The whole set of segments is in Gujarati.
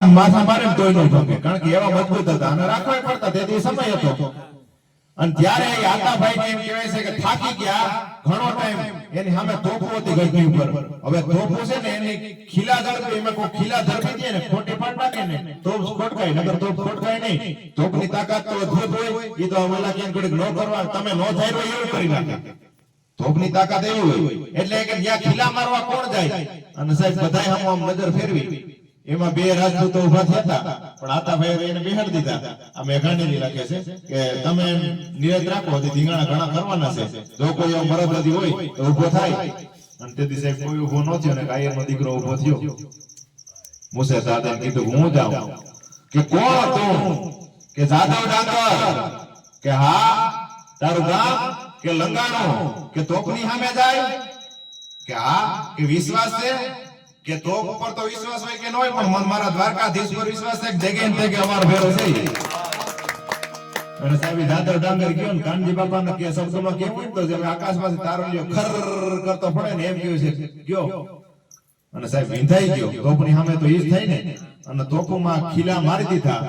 માથા મારે તોય નો ભંગે કારણ કે એવા મજબૂત હતા. અને રાખવા પડતા તેથી સમય હતો. અને ત્યારે આતાભાઈ એમ કહેવાય છે કે થાકી ગયા ઘણો ટાઈમ એની સામે તોપો હતી ગઢની ઉપર. હવે તોપો છે ને, એની ખીલા ઝડપી, એમાં કોઈ ખીલા ઝડપી દે ને ખોટી પણ નાખે ને. તો ખોટકાય નગર તો ખોટકાય નહીં. તોપની તાકાત તો અદ્ભુત હોય. એ તો અમલા ક્યાંક ઘડીક ન કરવા, તમે ન થાય તો એવું કરી નાખે. તોપની તાકાત એવી હોય. એટલે કે જ્યાં ખીલા મારવા કોણ જાય? અને સાહેબ બધાય આમ નજર ફેરવી. એમાં બે રાજપૂતો ઊભા થયા પણ આતાભાઈ એને બિહાડી દીધા. આ મેઘાણી લખે છે કે તમે નિયત રાખો ધીંગાણા ઘણા કરવાના છે. જો કોઈ એવો મરદરદી હોય, તો ઊભો થાય. અને તે દિવસે કોઈ ઊભો ન થયો ને કાયરનો દીકરો ઊભો થયો. મુસે દાદા કીધું, હું જાઉં. કે કોણ તું? કે જાદવ ડાંગર કે હા, તારું ગામ? કે લંગાણો? કે તોપની સામે જાય? કે હા, કે વિશ્વાસ છે? કે તોપ ઉપર તો વિશ્વાસ હોય કે ન હોય, પણ મારા દ્વારકાધીશ પર વિશ્વાસ છે જગે ને તેગે અમાર ભેરો છે. અને સાહેબ દાદર ડાંગર ગયો ને કાનજી બાપા ને કે શબ્દમાં કે હોય છે? આકાશ પાસે તારો લ્યો, ખર કરતો પડે ને એમ કહ્યું છે. ગયો. અને સાહેબ, વિંધાઈ ગયો. તોપની સામે તો ઈ થાય ને અને તોપમાં ખીલા મારી દીધા.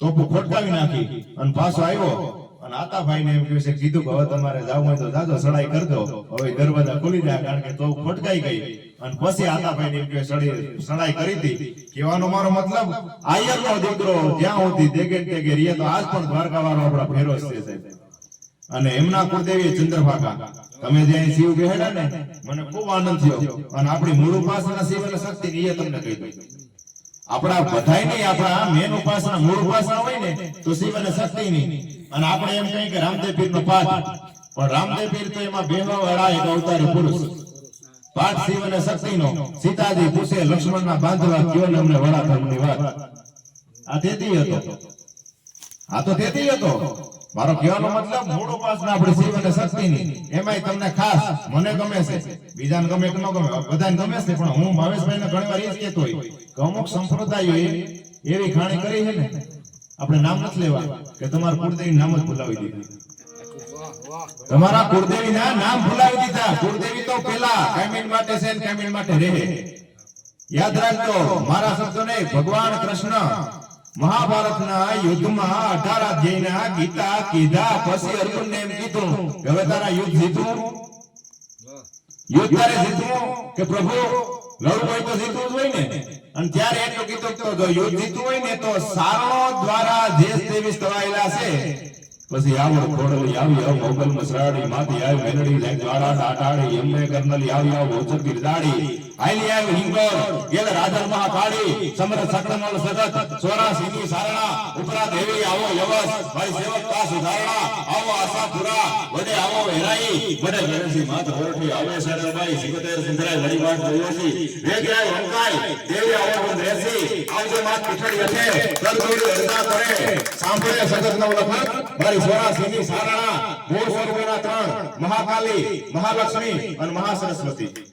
તોપું ખોટકાવી નાખી અને પાછો આવ્યો. અને આતાભાઈ ને એમ કહ્યું છે કીધું કે હવે તમારે જવું હોય તો જાજો, સડાઈ કરજો હવે દરવાજા ખોલી જાય કારણ કે તો ફટકાઈ ગઈ. અને પછી આતાભાઈ ને એમ કહ્યું, સડી, સડાઈ કરી હતી કહેવાનો મારો મતલબ આયર નો દીકરો જ્યાં સુધી દેગે તેગે રીએ તો આજ પણ દ્વારકા વાળો આપણા ફેરો અને એમના કુળદેવી ચંદ્રભાગા, તમે જે અહીં શિવ કહેલા ને, મને ખૂબ આનંદ થયો. અને આપણી મૂળ ઉપાસના શિવ અને શક્તિ એ તમને કહી દઉં. આપણા બધાય નહીં આપણા મેન ઉપાસના, મૂળ ઉપાસના હોય ને, તો શિવ અને શક્તિ ની અને આપણે એમ કહીએ કે રામદેવ પીર નો પાઠ. પણ રામદેવ પીર તો એમાં બેહવા વાળા એક અવતારી પુરુષ. પાઠ શિવ અને શક્તિ નો સીતાજી પૂછે લક્ષ્મણ ના બાંધવા કયો ને અમને વડા ની વાત? આ તેથી હતો. આ તો તેથી હતો. મારો કહેવાનો મતલબ, મૂળ ઉપાસના આપણે શિવ અને શક્તિની. એમાંય તમને ખાસ મને ગમે છે. બીજાને ગમે કે ન ગમે, બધાને ગમે છે, પણ હું ભાવેશભાઈને ઘણી વાર એ જ કહેતો હોય કે અમુક સંપ્રદાયોએ એવી ખાણી કરી છે ને, આપણે નામ નથી લેવા કે તમારા કુળદેવી નામ જ ભૂલાવી દીધું. તમારા કુળદેવી ના નામ ભૂલાવી દીધા. કુળદેવી તો પેલા કેમિન માટે છે કેમિન માટે રહે. યાદ રાખજો, મારા શબ્દો નહીં ભગવાન કૃષ્ણ મહાભારતના યુદ્ધમાં અઢાર અધ્યાયના ગીતા કીધા પછી અર્જુનને એમ કીધું હવે તારા યુદ્ધ જીતવું? યુદ્ધ તારે જીતવું કે પ્રભુ, લડવું હોય તો જીતવું જ હોય ને? અને ત્યારે એટલું કીધું કે જો યુદ્ધ જીતવું હોય ને તો સારણો દ્વારા દેશ દેવી સ્થળાયેલા છે. પછી આવો ખોડલી આવી, આવો મોગલ મસરાડી માથી આવી મેલડી જાય દ્વારા ડાટાડી એમને કરનલી આવી, આવ ભોચકી દાડી આઈલી આવી હિંગોર ગેલ રાધર મહાકાળી સમર સકળમલ સગત ચોરાસીની સારણા ઉપરા દેવી આવો યવસ ભાઈ સેવક કા સુધારણા, આવો આશાપુરા વડે આવો હેરાઈ વડે ગણેશી માત હોરઠી આવે શરણભાઈ સિકતેર સુંદરાય વડી વાત જોયોસી વેગ્યાય વંકાય દેવી આવો બંધ રહેસી આવજો માત પીઠડી હશે કરદોડી અરદા કરે. સાંભળે સગત નવ લખત મારી સિની સારણા મૂળ સ્વરૂપોના ત્રણ, મહાકાલી, મહાલક્ષ્મી અને મહાસરસ્વતી.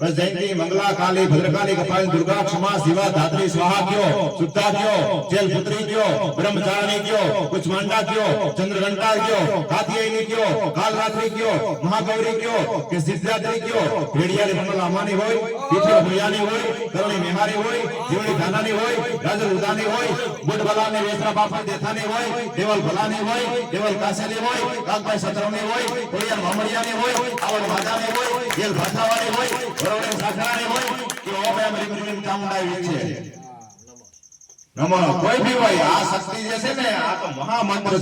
બસ જયંતી મંગલા કાલી ભદ્રકાલી કપાલી દુર્ગા, ક્ષમા, શિવા, ધાત્રી, સ્વાહા કયો શુદ્ધા કયો, જેલ પુત્રી કયો, બ્રહ્મચારિણી કયો, કુચમાંડા કયો ચંદ્રઘંટા કયો કાતિયાયની કયો, કાલરાત્રી કયો, મહાગૌરી કયો, કે સિદ્ધાત્રી કયો ભેડિયાની મંગલ અમાની હોય, પીઠી ભૈયાની હોય, કરણી મેહારી હોય, જીવણી ધાનાની હોય રાજર ઉદાની હોય બુડ ભલાની વેસરા બાપા દેથાની હોય, દેવલ ભલાની હોય, દેવલ કાસાની હોય કાકભાઈ સતરવની હોય, કોળિયાર મામડિયાની હોય, આવડ ભાજાની હોય, જેલ ભાષાવાળી હોય વરોડે સાખરાની હોય કે એમ જે તો મહામંત્ર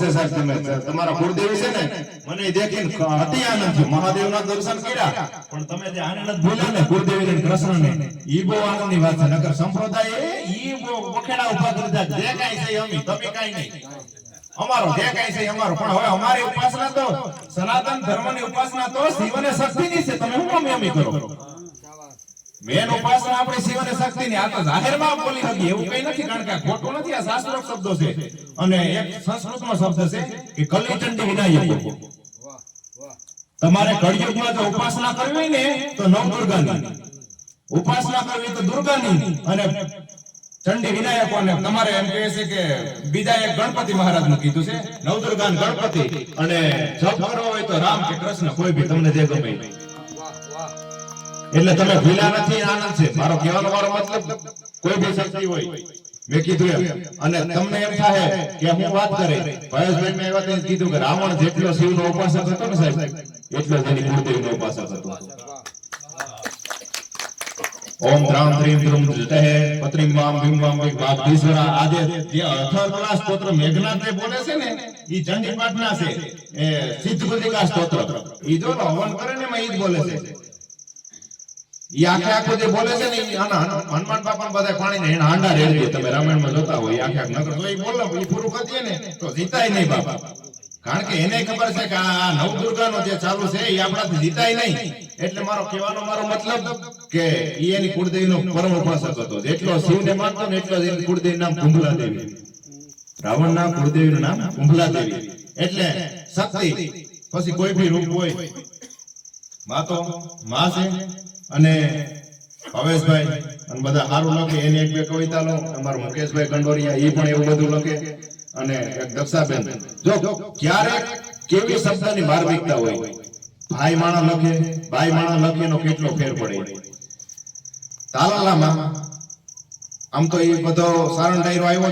ને, મને દેખીને છે. કાંઈ છે અમી, તમે કાંઈ પણ હવે અમારી ઉપાસના તો સનાતન ધર્મની ઉપાસના તો શિવ શક્તિની છે. તમે હું અમી અમી કરો? મેન ઉપાસના આપણી શિવ અને શક્તિની આ તો જાહેરમાં બોલી નથી એવું કઈ નથી, કારણ કે ખોટું નથી, આ શાસ્ત્રોક્ત શબ્દો છે. અને એક સંસ્કૃતનો શબ્દ છે કે કલિચંડી વિનાયક. તમારે કળિયુગમાં જો ઉપાસના કરવી ને, તો નવદુર્ગાની. ઉપાસના કરવી તો દુર્ગાની. અને ચંડી વિનાયકો અને તમારે એમ કહે છે કે બીજા એક ગણપતિ મહારાજનું કીધું છે નવદુર્ગા અને ગણપતિ. અને જપ કરવો હોય તો રામ કે કૃષ્ણ, કોઈ બી, તમને જે ગમે. એટલે તમે ભૂલ્યા નથી, આનંદ છે. મારો કહેવાનો મારો મતલબ, કોઈ બી શક્તિ હોય. મેં કીધું એમ. અને તમને એમ થાય કે હું વાત કરે. ભયેશભાઈ મેં એવા તેને કીધું કે રાવણ જેટલો શિવનો ઉપાસક હતો ને સાહેબ, એટલો જ એની કુળદેવીનો ઉપાસક હતો. ઓમ દ્રામ ત્રીમ ત્રુમ જટહે પત્રીમ વામ ભીમ વામ ભીમ વાગધીશ્વરા. આદે જે અથર્વણા સ્તોત્ર મેઘનાથે બોલે છે ને, ઈ ચંડી પાઠના છે. એ સિદ્ધ બુદ્ધિકા સ્તોત્ર. ઈ જો ને હવન કરે ને એમાં ઈ જ બોલે છે. ઈ આખે આખો જે બોલે છે ને હનુમાન બાપા બધા પાણી ને એના હાંડા રેડી તમે રામાયણ રામાયણમાં જોતા હોય આખે બોલે ને. જીતાય નહીં બાપા. કારણ કે એને ખબર છે કે આ નવદુર્ગાનો જે ચાલુ છે એ આપણાથી જીતાય નહીં. એટલે મારો કહેવાનો મારો મતલબ કે એની એની કુળદેવીનો પરમ ઉપાસક હતો. જેટલો શિવને માનતો ને એટલો એની કુળદેવી નામ કુંભલા દેવી રાવણના કુળદેવીનું નામ કુંભલા દેવી એટલે શક્તિ. પછી કોઈ ભી રૂપ હોયમાં માં છે અને ભવેશભાઈ, અને બધા સારું લખે, એની એક બે કવિતા લો અમારા મુકેશભાઈ કંડોરિયા એ પણ એવું બધું લખે. અને એક દક્ષાબેન. જો ક્યારેક કેવી શબ્દની માર્મિકતા હોય. ભાઈ માણા લખે, ભાઈ માણા લખે એનો કેટલો ફેર પડે. તાલાલામાં, આમ તો એ બધો સારણ ડાયરો આવ્યો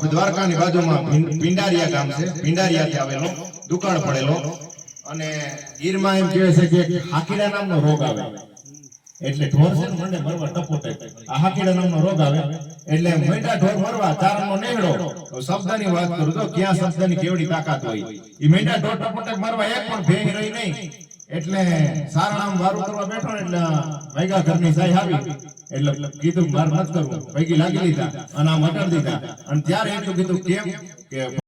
તો દ્વારકાની બાજુમાં પિંડારિયા ગામ છે. ભીંડારિયાથી આવેલો, દુકાળ પડેલો. અને ગીરમાં એમ કહે છે કે હાકીડા નામનો રોગ આવે. એટલે ઢોર છે મંડે મરવા ટપોટે. આ હાકીડા નામનો રોગ આવે. એટલે મંડા ઢોર મરવા ચારનો નેહડો તો શબ્દની વાત કરું તો ક્યાં શબ્દની કેવડી તાકાત હોય? એ મંડા ઢોર ટપોટે મરવા એક પણ ભેંગ રહી નહીં. એટલે સારણામ વારું કરવા બેઠો ને એટલે વૈગા ઘરની સાઈ આવી. એટલે કીધું માર મત કરવું પૈકી લાગી લીધા અને આમ હટાડી દીધા. અને ત્યારે એટલું કીધું, કેમ કે